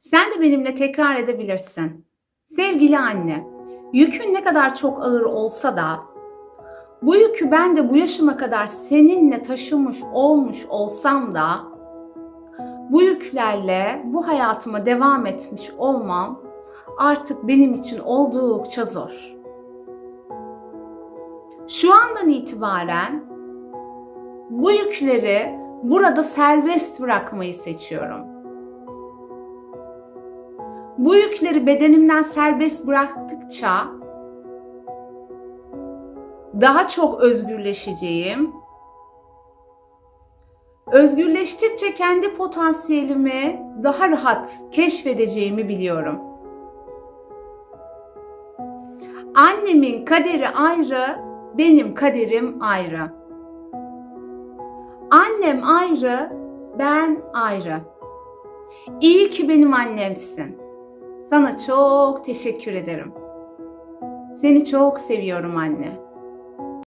Sen de benimle tekrar edebilirsin. Sevgili anne, yükün ne kadar çok ağır olsa da bu yükü ben de bu yaşıma kadar seninle taşımış olmuş olsam da bu yüklerle bu hayatıma devam etmiş olmam artık benim için oldukça zor. Şu andan itibaren bu yükleri burada serbest bırakmayı seçiyorum. Bu yükleri bedenimden serbest bıraktıkça daha çok özgürleşeceğim. Özgürleştikçe kendi potansiyelimi daha rahat keşfedeceğimi biliyorum. Annemin kaderi ayrı, benim kaderim ayrı. Annem ayrı, ben ayrı. İyi ki benim annemsin. Sana çok teşekkür ederim. Seni çok seviyorum anne.